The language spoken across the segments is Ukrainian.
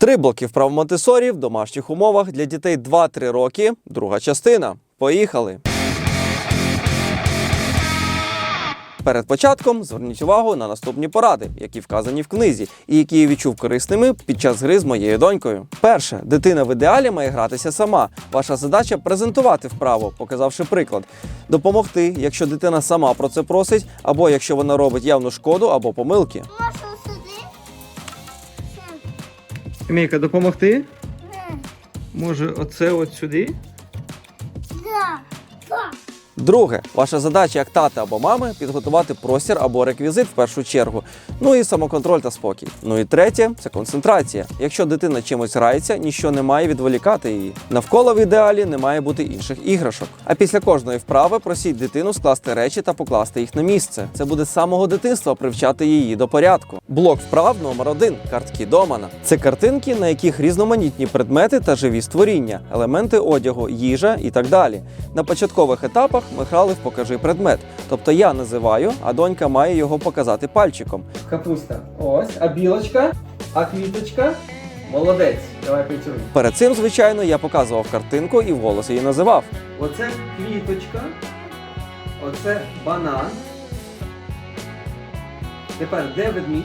Три блоки вправ Монтесорі в домашніх умовах для дітей 2-3 роки. Друга частина. Поїхали. Перед початком зверніть увагу на наступні поради, які вказані в книзі, і які я відчув корисними під час гри з моєю донькою. Перше, дитина в ідеалі має гратися сама. Ваша задача презентувати вправо, показавши приклад, допомогти, якщо дитина сама про це просить, або якщо вона робить явну шкоду або помилки. Мійка, допомогти? Може, оце от сюди? Да. Па. Друге, ваша задача як тата або мами підготувати простір або реквізит в першу чергу. Ну і самоконтроль та спокій. Ну і третє це концентрація. Якщо дитина чимось грається, ніщо не має відволікати її. Навколо в ідеалі не має бути інших іграшок. А після кожної вправи просіть дитину скласти речі та покласти їх на місце. Це буде з самого дитинства привчати її до порядку. Блок вправ номер один картки Домана. Це картинки, на яких різноманітні предмети та живі створіння, елементи одягу, їжа і так далі. На початкових етапах ми грали в покажи предмет. Тобто я називаю, а донька має його показати пальчиком. Капуста. Ось, а білочка, а квіточка. Молодець. Давай працюємо. Перед цим, звичайно, я показував картинку і вголос її називав. Оце квіточка, оце банан. Тепер де ведмідь?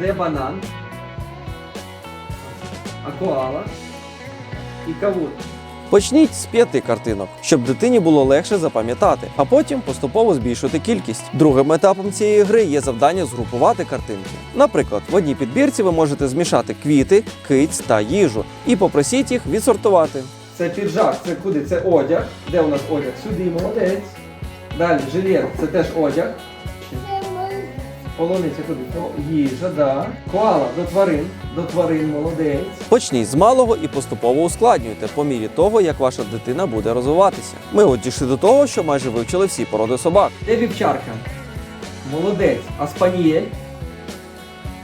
Де банан? А коала? І кавун. Почніть з п'яти картинок, щоб дитині було легше запам'ятати, а потім поступово збільшити кількість. Другим етапом цієї гри є завдання згрупувати картинки. Наприклад, в одній підбірці ви можете змішати квіти, киць та їжу і попросіть їх відсортувати. Це піджак, це куди? Це одяг. Де у нас одяг? Сюди, молодець. Далі жилет, це теж одяг. Полуниця куди? О, їжа, да. Коала до тварин. До тварин молодець. Почніть з малого і поступово ускладнюйте по мірі того, як ваша дитина буде розвиватися. Ми от дійшли до того, що майже вивчили всі породи собак. Де вівчарка? Молодець. А спанієль?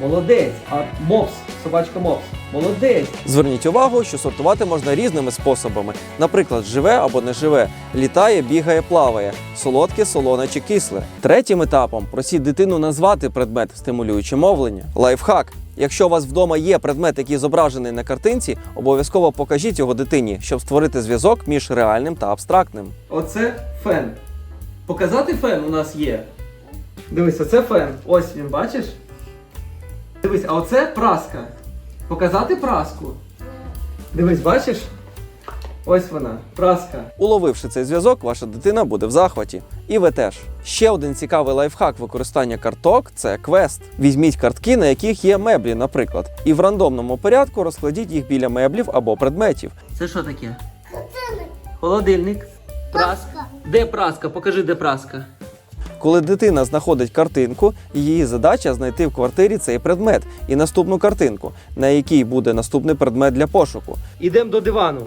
Молодець. А мопс, собачка мопс. Молодець. Зверніть увагу, що сортувати можна різними способами. Наприклад, живе або не живе, літає, бігає, плаває, солодке, солоне чи кисле. Третім етапом просіть дитину назвати предмет, стимулюючи мовлення. Лайфхак. Якщо у вас вдома є предмет, який зображений на картинці, обов'язково покажіть його дитині, щоб створити зв'язок між реальним та абстрактним. Оце фен. Показати фен у нас є. Дивись, оце фен. Ось він, бачиш? Дивись, а оце праска. Показати праску. Дивись, бачиш? Ось вона, праска. Уловивши цей зв'язок, ваша дитина буде в захваті. І ви теж. Ще один цікавий лайфхак використання карток це квест. Візьміть картки, на яких є меблі, наприклад, і в рандомному порядку розкладіть їх біля меблів або предметів. Це що таке? Холодильник. Праска. Де праска? Покажи, де праска. Коли дитина знаходить картинку, її задача знайти в квартирі цей предмет і наступну картинку, на якій буде наступний предмет для пошуку. Ідемо до дивану.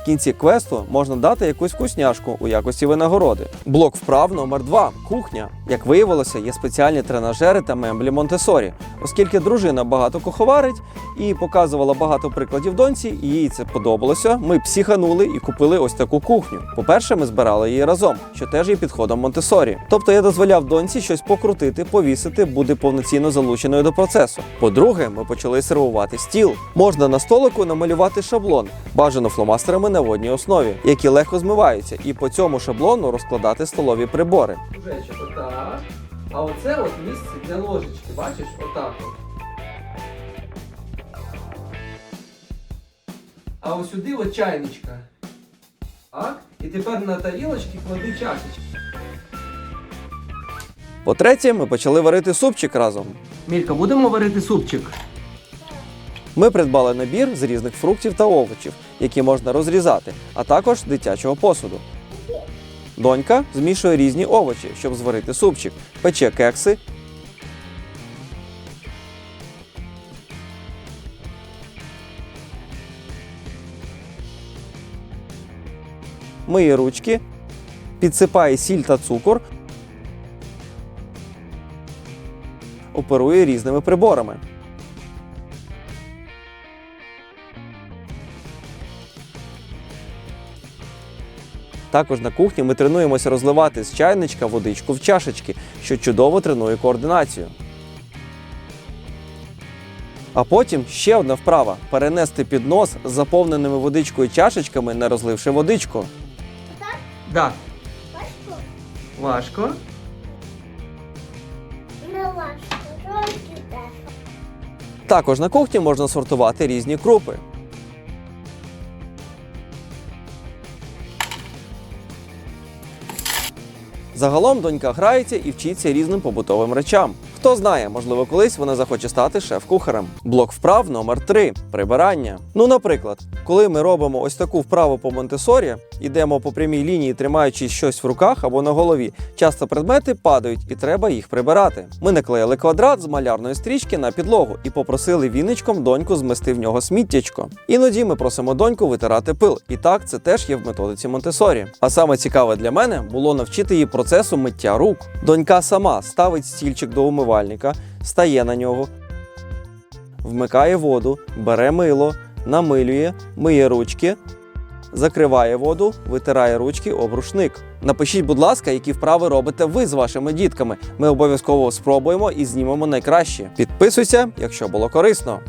В кінці квесту можна дати якусь вкусняшку у якості винагороди. Блок вправ номер 2 кухня. Як виявилося, є спеціальні тренажери та меблі Монтесорі. Оскільки дружина багато куховарить і показувала багато прикладів доньці, їй це подобалося. Ми психанули і купили ось таку кухню. По-перше, ми збирали її разом, що теж є підходом Монтесорі. Тобто я дозволяв доньці щось покрутити, повісити, бути повноцінно залученою до процесу. По-друге, ми почали сервувати стіл. Можна на столику намалювати шаблон, бажано фломастерами на водній основі, які легко змиваються, і по цьому шаблону розкладати столові прибори. отак. А оце от місце для ложечки, бачиш, отак. А ось сюди от чайничка. Так? І тепер на тарілочки клади чашечки. По-третє, ми почали варити супчик разом. Мілька, будемо варити супчик? Ми придбали набір з різних фруктів та овочів, які можна розрізати, а також дитячого посуду. Донька змішує різні овочі, щоб зварити супчик, пече кекси. Миє ручки, підсипає сіль та цукор, оперує різними приборами. Також на кухні ми тренуємося розливати з чайничка водичку в чашечки, що чудово тренує координацію. А потім ще одна вправа перенести піднос з заповненими водичкою чашечками, не розливши водичку. Да. Важко? Важко. Не важко. Також на кухні можна сортувати різні крупи. Загалом донька грається і вчиться різним побутовим речам. Хто знає, можливо, колись вона захоче стати шеф-кухарем. Блок вправ номер 3 прибирання. Ну, наприклад, коли ми робимо ось таку вправу по Монтесорі, йдемо по прямій лінії, тримаючи щось в руках або на голові, часто предмети падають і треба їх прибирати. Ми наклеїли квадрат з малярної стрічки на підлогу і попросили віничком доньку змести в нього сміттячко. Іноді ми просимо доньку витирати пил. І так це теж є в методиці Монтесорі. А саме цікаве для мене було навчити її процесу миття рук. Донька сама ставить стільчик до умивальника, стає на нього, вмикає воду, бере мило, намилює, миє ручки, закриває воду, витирає ручки об рушник. Напишіть, будь ласка, які вправи робите ви з вашими дітками. Ми обов'язково спробуємо і знімемо найкраще. Підписуйся, якщо було корисно.